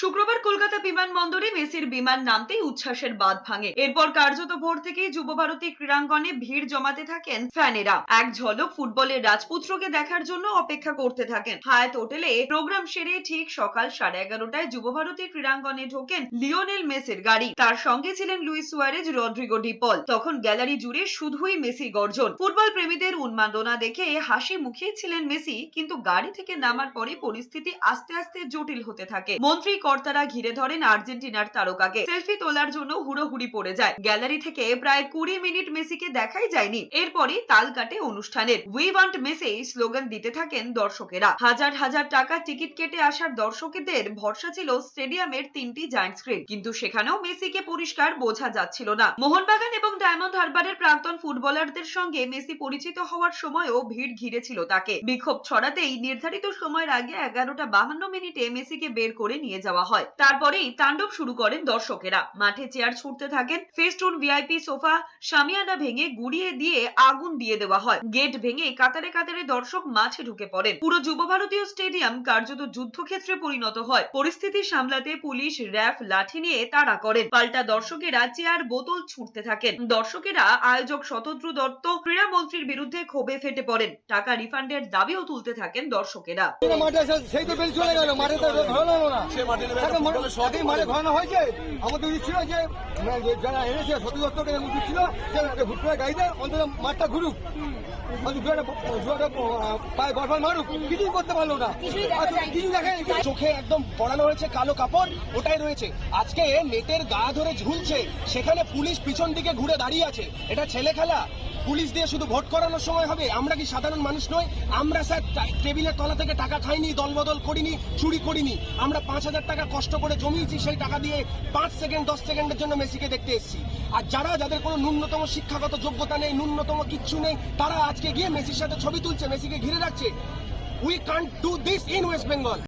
শুক্রবার কলকাতা বিমানবন্দরে মেসির বিমান নামতেই উচ্ছ্বাসের বাঁধ ভাঙে। এরপর কার্যত ভোর থেকেই যুবভারতী ক্রীড়াঙ্গনে ভিড় জমাতে থাকেন ফ্যানেরা। এক ঝলক ফুটবলের রাজপুত্রকে দেখার জন্য অপেক্ষা করতে থাকেন। হায়াত হোটেলে প্রোগ্রাম সেরে ঠিক সকাল সাড়ে এগারোটায় যুবভারতী ক্রীড়াঙ্গনে ঢোকেন লিওনেল মেসির গাড়ি। তার সঙ্গে ছিলেন লুইস সুয়ারেজ রদ্রিগো ডিপল তখন গ্যালারি জুড়ে শুধুই মেসি গর্জন। ফুটবল প্রেমীদের উন্মাদনা দেখে হাসি মুখিয়ে ছিলেন মেসি, কিন্তু গাড়ি থেকে নামার পরে পরিস্থিতি আস্তে আস্তে জটিল হতে থাকে। মন্ত্রী কর্তারা ঘিরে ধরেন আর্জেন্টিনার তারকাকে। সেলফি তোলার জন্য হুড়োহুড়ি পড়ে যায়। গ্যালারি থেকে প্রায় কুড়ি মিনিট মেসিকে দেখাই যায়নি। এরপরই তাল কাটে অনুষ্ঠানের। উই ওয়ান্ট মেসি স্লোগান দিতে থাকেন দর্শকেরা। হাজার হাজার টাকা টিকিট কেটে আসার দর্শকদের ভরসা ছিল স্টেডিয়ামের তিনটি জায়ান্ট স্ক্রিন। কিন্তু সেখানেও মেসিকে পরিষ্কার বোঝা যাচ্ছিল না। মোহনবাগান এবং ডায়মন্ড হারবারের প্রাক্তন ফুটবলারদের সঙ্গে মেসি পরিচিত হওয়ার সময়ও ভিড় ঘিরেছিল তাকে। বিক্ষোভ ছড়াতেই নির্ধারিত সময়ের আগে এগারোটা বাহান্ন মিনিটে মেসিকে বের করে নিয়ে যাওয়া হয়। তারপরেই তাণ্ডব শুরু করেন দর্শকেরা। মাঠে চেয়ার ছুটতে থাকেন ফেস্টুন ভিআইপি সোফা সামিয়ানা ভেঙে গুড়িয়ে দিয়ে আগুন দিয়ে দেওয়া হয়। গেট ভেঙে কাতারে কাতারে দর্শক মাঠে ঢুকে পড়েন। পুরো যুব ভারতীয় স্টেডিয়াম কার্যত যুদ্ধক্ষেত্রে পরিণত হয়। পরিস্থিতি সামলাতে পুলিশ র্যাফ লাঠি নিয়ে তাড়া করেন। পাল্টা দর্শকেরা চেয়ার বোতল ছুটতে থাকেন। দর্শকেরা আয়োজক শতদ্রু দত্ত ক্রীড়ামন্ত্রীর বিরুদ্ধে ক্ষোভে ফেটে পড়েন। টাকা রিফান্ডের দাবিও তুলতে থাকেন দর্শকেরা। মাঠে সেই তো বেল চলে গেল। মাঠে তো না। সে মাঠে নেমে তাকে একটা মাঠে- ফুটবলের শট তাকেই মাঠে ঘোরানো হয়েছে। আমাদের উচিত ছিল যে যারা এনেছে সতী উচিত ছিল যে ভুট্টার গাড়িতে অন্তত মাঠটা ঘুরুক। অন্তত জুয়াটা জুয়াটা পায়ে বরফাল মারুক। কিছুই করতে পারল না। কিছু দেখেনি চোখে একদম পড়ানো হয়েছে কালো কাপড় ওটাই রয়েছে। আজকে নেটের গা ধরে ঝুলছে। সেখানে পুলিশ পিছন দিকে ঘুরে দাঁড়িয়ে আছে। এটা ছেলে খেলা? পুলিশ দিয়ে শুধু ভোট করানোর সময় হবে? আমরা কি সাধারণ মানুষ নই? আমরা স্যার টেবিলের তলা থেকে টাকা খাইনি, দলবদল করিনি, চুরি করিনি। আমরা পাঁচ হাজার টাকা কষ্ট করে জমিয়েছি, সেই টাকা দিয়ে পাঁচ সেকেন্ড, দশ সেকেন্ডের জন্য মেসিকে দেখতে এসেছি। আর যারা যাদের কোনো ন্যূনতম শিক্ষাগত যোগ্যতা নেই, ন্যূনতম কিচ্ছু নেই, তারা আজকে গিয়ে মেসির সাথে ছবি তুলছে, মেসিকে ঘিরে রাখছে। We can't do this in West Bengal